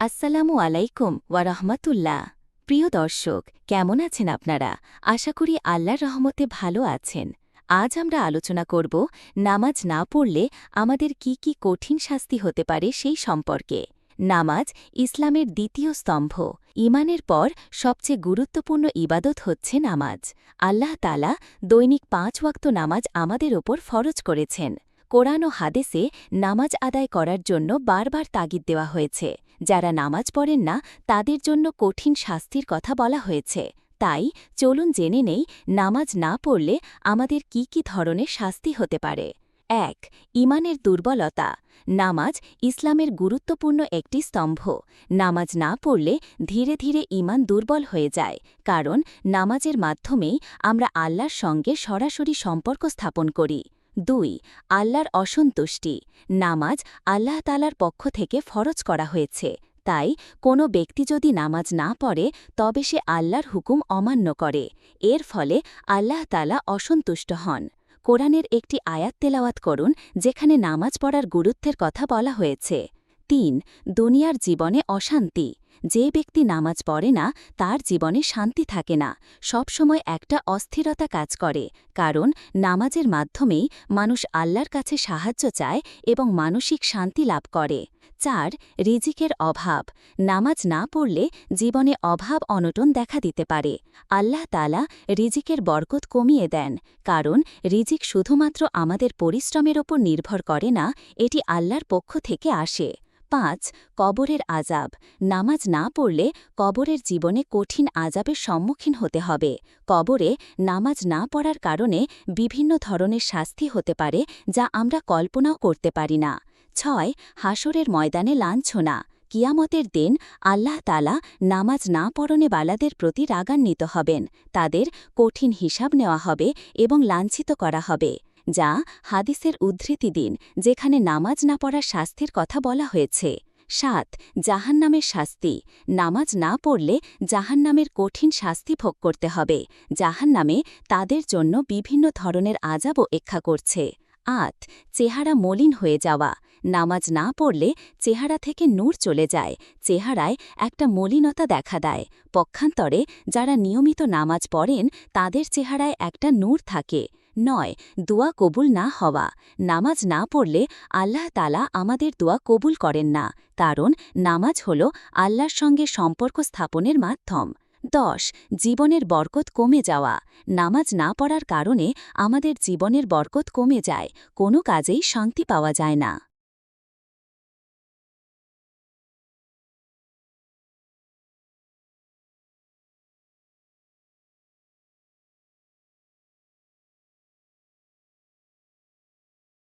আসসালামু আলাইকুম ওয়ারহমাতুল্লাহ প্রিয় দর্শক, কেমন আছেন আপনারা? আশা করি আল্লাহর রহমতে ভালো আছেন। আজ আমরা আলোচনা করব নামাজ না পড়লে আমাদের কি কি কঠিন শাস্তি হতে পারে সেই সম্পর্কে। নামাজ ইসলামের দ্বিতীয় স্তম্ভ। ইমানের পর সবচেয়ে গুরুত্বপূর্ণ ইবাদত হচ্ছে নামাজ। আল্লাহ তালা দৈনিক পাঁচ ওয়াক্ত নামাজ আমাদের ওপর ফরজ করেছেন। কোরআন ও হাদেসে নামাজ আদায় করার জন্য বারবার তাগিদ দেওয়া হয়েছে। যারা নামাজ পড়েন না, তাদের জন্য কঠিন শাস্তির কথা বলা হয়েছে। তাই চলুন জেনে নেই, নামাজ না পড়লে আমাদের কি কি ধরনের শাস্তি হতে পারে। এক, ইমানের দুর্বলতা। নামাজ ইসলামের গুরুত্বপূর্ণ একটি স্তম্ভ। নামাজ না পড়লে ধীরে ধীরে ইমান দুর্বল হয়ে যায়, কারণ নামাজের মাধ্যমেই আমরা আল্লাহর সঙ্গে সরাসরি সম্পর্ক স্থাপন করি। দুই, আল্লাহর অসন্তুষ্টি, নামাজ আল্লাহ তালার পক্ষ থেকে ফরজ করা হয়েছে। তাই, কোনো ব্যক্তি যদি নামাজ না পড়ে, তবে সে আল্লাহর হুকুম অমান্য করে। এর ফলে আল্লাহ তালা অসন্তুষ্ট হন। কোরআনের একটি আয়াত তেলাওয়াত করুন, যেখানে নামাজ পড়ার গুরুত্বের কথা বলা হয়েছে। তিন, দুনিয়ার জীবনে অশান্তি যে ব্যক্তি নামাজ পড়ে না, তার জীবনে শান্তি থাকে না। সবসময় একটা অস্থিরতা কাজ করে, কারণ নামাজের মাধ্যমেই মানুষ আল্লাহর কাছে সাহায্য চায় এবং মানসিক শান্তি লাভ করে। চার, রিজিকের অভাব। নামাজ না পড়লে জীবনে অভাব অনটন দেখা দিতে পারে। আল্লাহ তালা রিজিকের বরকত কমিয়ে দেন, কারণ রিজিক শুধুমাত্র আমাদের পরিশ্রমের ওপর নির্ভর করে না, এটি আল্লাহর পক্ষ থেকে আসে। পাঁচ, কবরের আজাব নামাজ না পড়লে কবরের জীবনে কঠিন আজাবের সম্মুখীন হতে হবে। কবরে নামাজ না পড়ার কারণে বিভিন্ন ধরনের শাস্তি হতে পারে যা আমরা কল্পনাও করতে পারি না। ছয় হাসরের ময়দানে লাঞ্ছনা। কিয়ামতের দিন আল্লাহ তালা নামাজ না পড়নে বালাদের প্রতি রাগান্বিত হবেন। তাদের কঠিন হিসাব নেওয়া হবে এবং লাঞ্ছিত করা হবে। যা হাদিসের উদ্ধৃতি দিন, যেখানে নামাজ না পড়ার শাস্তির কথা বলা হয়েছে। সাত, জাহান্নামের শাস্তি। নামাজ না পড়লে জাহান্নামের কঠিন শাস্তি ভোগ করতে হবে। জাহান্নামে তাদের জন্য বিভিন্ন ধরনের আজাব অপেক্ষা করছে। আত চেহারা মলিন হয়ে যাওয়া। নামাজ না পড়লে চেহারা থেকে নূর চলে যায়। চেহারায় একটা মলিনতা দেখা দেয়। পক্ষান্তরে যারা নিয়মিত নামাজ পড়েন, তাদের চেহারায় একটা নূর থাকে। নয়, দোয়া কবুল না হওয়া। নামাজ না পড়লে আল্লাহ তালা আমাদের দোয়া কবুল করেন না, কারণ নামাজ হল আল্লাহর সঙ্গে সম্পর্ক স্থাপনের মাধ্যম। দশ, জীবনের বরকত কমে যাওয়া। নামাজ না পড়ার কারণে আমাদের জীবনের বরকত কমে যায়, কোনো কাজেই শান্তি পাওয়া যায় না।